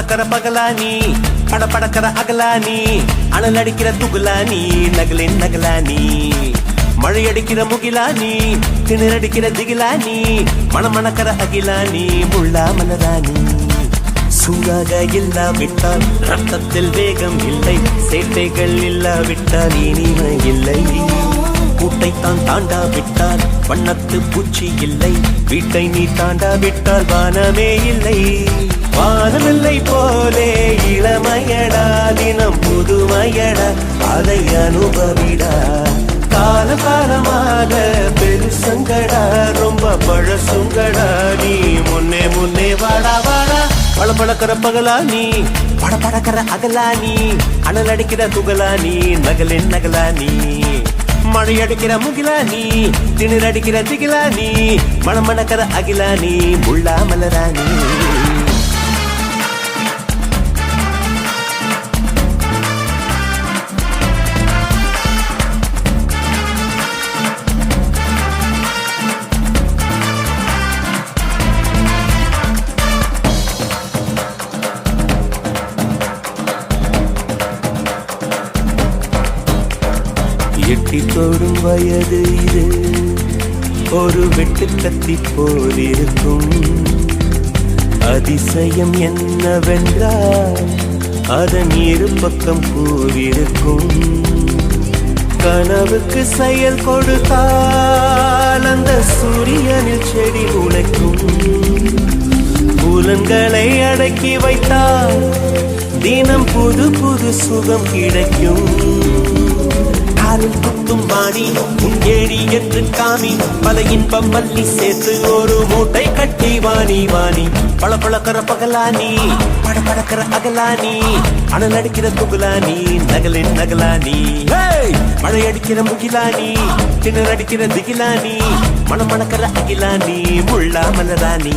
பகலா நீ பட படக்கிற அகலா நீ அனல் அடிக்கிற துகுலா நீ நகலின் நகலா நீ மழை அடிக்கிற முகிலா நீ திணறடிக்கிற திகிலா நீ மணமணக்கிற அகிலா நீ முள்ளா மலரா நீ சூடாக இல்லாவிட்டால் ரத்தத்தில் வேகம் இல்லை சேட்டைகள் இல்லாவிட்டால் இனிமை இல்லை. தாண்டா விட்டால் வண்ணத்து பூச்சி இல்லை. வீட்டை நீ தாண்டா விட்டால் வானமே இல்லை. வானமில்லை போலே இளமையடா. தினம் புதுமையடா. அதை அனுபவிடா. கால காலமாக பெருசங்கடா. ரொம்ப பழசுங்கடா. நீ முன்னே முன்னே வாடா வாடா. பல பழக்கிற பகலா நீ. பட படக்கிற அகலா நீ. அனல் அடிக்கிற துகலா நீ. நகலின் நகலா நீ. மழை அடிக்கிற முகிலா நீ திணறடிக்கிற திகிலா நீ மணமணக்கிற அகிலா நீ முள்ளா மலரா நீ. தொடும் வயது இது. ஒரு வெட்டு கத்தி போல் இருக்கும் அதிசயம் என்னவென்றால் அதன் இரு பக்கம் கூறியிருக்கும். கனவுக்கு செயல் கொடுத்தால் அந்த சூரியனில் செடி உழைக்கும் புலன்களை அடக்கி வைத்தால் தினம் புது புது சுகம் கிடைக்கும். காலில் குத்தும் வாணி உன் ஏழி என்று காமி பல இன்பம் மல்லி சேர்த்து ஒரு மூட்டை கட்டி வாணி வாணி. பல பழக்கிற பகலானி பட படக்கிற அகலானி அனல் அடிக்கிற துகுலானி நகலின் நகலானி மழை அடிக்கிற முகிலானி திணற அடிக்கிற திகிலானி மணமணக்கிற அகிலானி முள்ளா மலரானி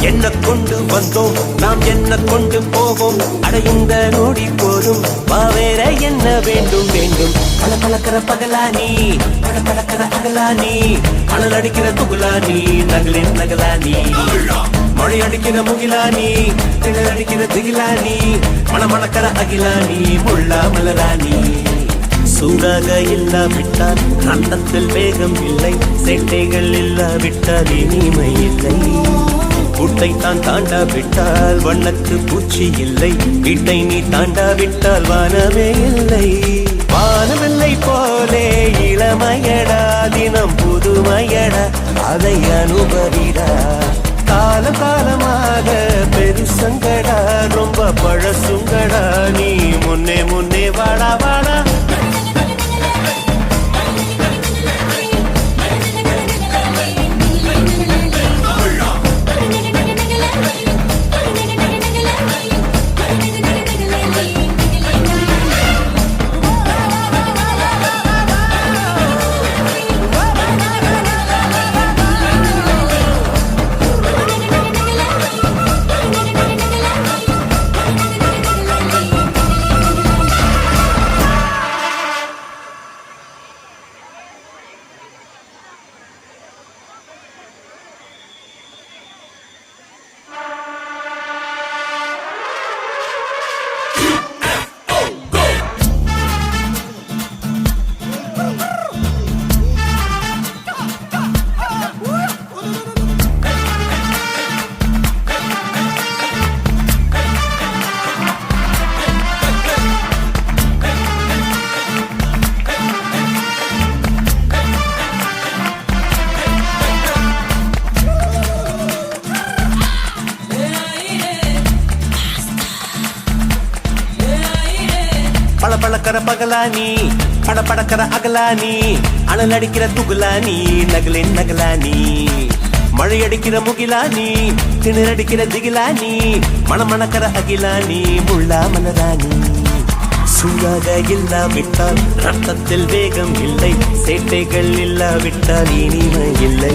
என்ன கொண்டு வந்தோம். நாம் என்ன கொண்டு போவோம். அடையுந்த நொடி போதும். வேற என்ன வேண்டும்? வேண்டும். பல பழக்கிற பகலானி பல பழக்கிற அகலானி அனல் அடிக்கிற துகுலானி நகலின் நகலானி மழை அடிக்கிற முகிலானி திணல் அடிக்கிற திகிலானி மணமணக்கிற அகிலானி முள்ளா மலராணி சூடாக இல்லாவிட்டால் கண்டத்தில் வேகம் இல்லை. சேட்டைகள் இல்லாவிட்டால் இனிமை இல்லை. கூட்டை தான் தாண்டாவிட்டால் வண்ணத்து பூச்சி இல்லை. வீட்டை நீ தாண்டாவிட்டால் வானமே இல்லை. வானமில்லை போலே இளமையடா தினம் புதுமையடா அதை அனுபவிடா. கால காலமாக பெருசங்கடா ரொம்ப பழசுங்கடா நீ முன்னே முன்னே வாடா வாடா. படக்கிற பகலா நீ பட படக்கிற அகலா நீ அனல் அடிக்கிற துகுலா நீ நகலின். நகலா நீ மழை அடிக்கிற முகிலா நீ திணறடிக்கிற திகிலா நீ மணமணக்கிற அகிலா நீ முள்ளா மலரா நீ சூடாக இல்லாவிட்டால் ரத்தத்தில் வேகம் இல்லை சேட்டைகள் இல்லாவிட்டால் இனிமை இல்லை.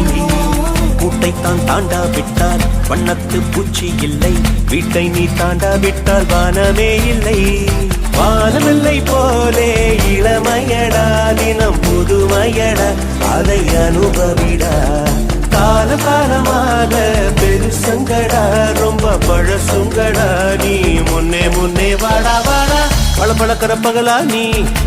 வீட்டை தான் தாண்டா விட்டால் வண்ணத்து பூச்சி இல்லை. வீட்டை நீ தாண்டா விட்டால் வானமே இல்லை. வானமில்லை போலே இளமையடா. தினம் புதுமையடா. அதை அனுபவிடா. கால காலமாக பெருசங்கடா. ரொம்ப பழசுங்கடா. நீ முன்னே முன்னே வாடா வாடா. பளபளக்கிற பகலா நீ.